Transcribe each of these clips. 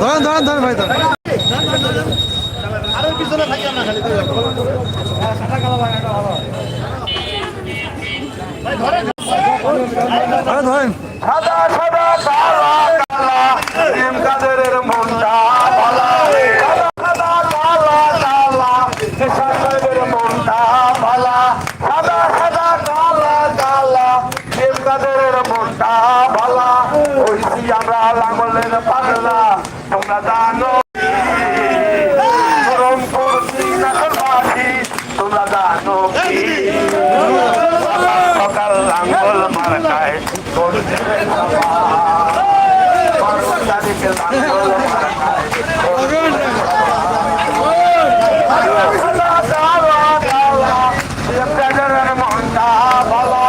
ধরেন ধরেন ধরেন ভাই ধরেন আরে ধরেন সাদা সাদা কালা কালা প্রেম কাদের মনটা ভালা সাদা সাদা কালা কালা সাহেবের মনটা ভালা সাদা সাদা কালা কালা প্রেম কাদের মনটা ভালা ওইসি আমরা লাঙ্গলের পাগলা তোমরা জানো তোমরা জানো সকাল লাঙ্গল মার্কায় তোর দেবে বারো তারিখে লাঙ্গল মার্কায় তোর দেবে সাদা কালা কালা প্রেমের মনটা ভালা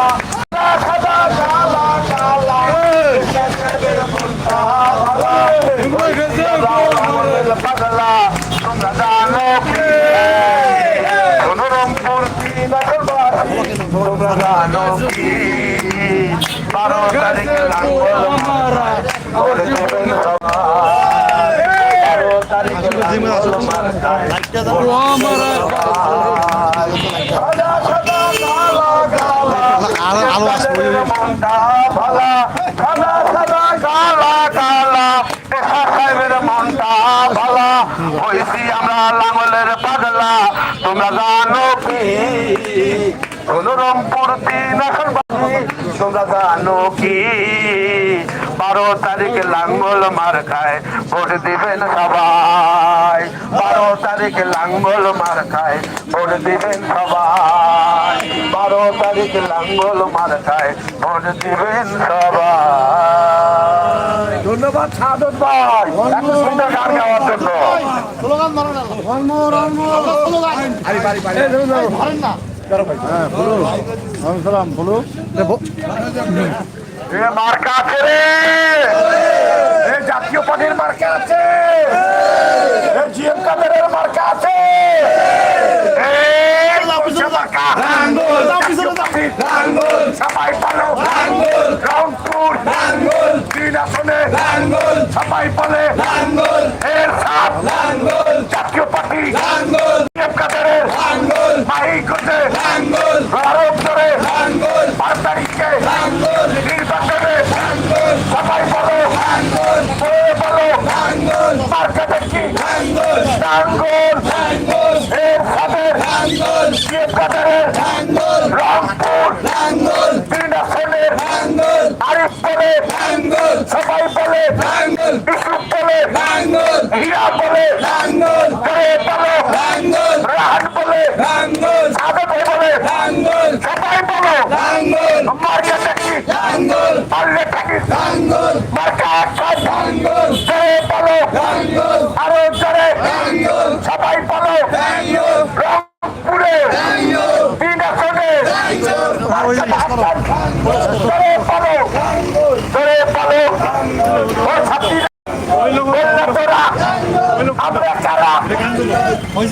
সাদা কালা কালা প্রেমের মনটা ভালা লাঙ্গলের পাগলা তোমরা জানো কি রংপুর তোমরা জানো কি বারো তারিখে লাঙ্গল মার্কায় তোর দেবেন সবাই বারো তারিখে লাঙ্গল মার্কায় সাদা সাদা কালা কালা আলো আলো আসবে মনটা ভালা সাদা সাদা কালা কালা দেখা সাহেবের মনটা ভালা হয়েছি আমরা লাঙ্গলের পাগলা তোমরা জানো কি? রংপুর তিন আসনবাসী তোমরা জানো কি? বারো তারিখে লাঙ্গল মার খায় ভোট দিবেন সবাই। বারো তারিখে লাঙ্গল মার খায় ভোট দিবেন সবাই। বারো তারিখে লাঙ্গল মার খায় ভোট দিবেন সবাই। ধন্যবাদ সাধন ভাই। এত সুন্দর গান গাওয়ার জন্য। মার্কা আছে রে। জাতীয় পার্টির মার্কা আছে। জিএম কাদেরের মার্কা আছে এ লাউসে মার্কা লাঙ্গল জাতীয় পার্টির লাঙ্গল সবাই পালো লাঙ্গল রংপুর তিন আসনে। সবাই পালে। এর সাপ জাতীয় পার্টি। লাঙ্গল। মাই করতে ভারত ধরে পাঁচ তারিখে লাঙ্গল। নির্বাচনে। লাঙ্গল। সবাই বলো লাঙ্গল। বলো লাঙ্গল। মার্কা দেখি লাঙ্গল লাঙ্গল লাঙ্গল এর সাথে লাঙ্গল জিএম কাদেরের লাঙ্গল রংপুর লাঙ্গল তিন আসনের লাঙ্গল আরিফ বলে লাঙ্গল সবাই বলে লাঙ্গল। ইসুফ বলে লাঙ্গল। হীরা বলে। লাঙ্গল। করে বলো। লাঙ্গল। রাহাত বলে। লাঙ্গল। সাদত বলে। লাঙ্গল। সবাই বলো। লাঙ্গল। মারিয়া থাকি। লাঙ্গল। পারলে থাকি। লাঙ্গল। মার্কা একটা লাঙ্গল। করে বলো। লাঙ্গল। আরও জোরে। লাঙ্গল। সবাই বলো। লাঙ্গল। রংপুরে। লাঙ্গল। তিন আসনে লাঙ্গল ধরে পালো ধরে Mau.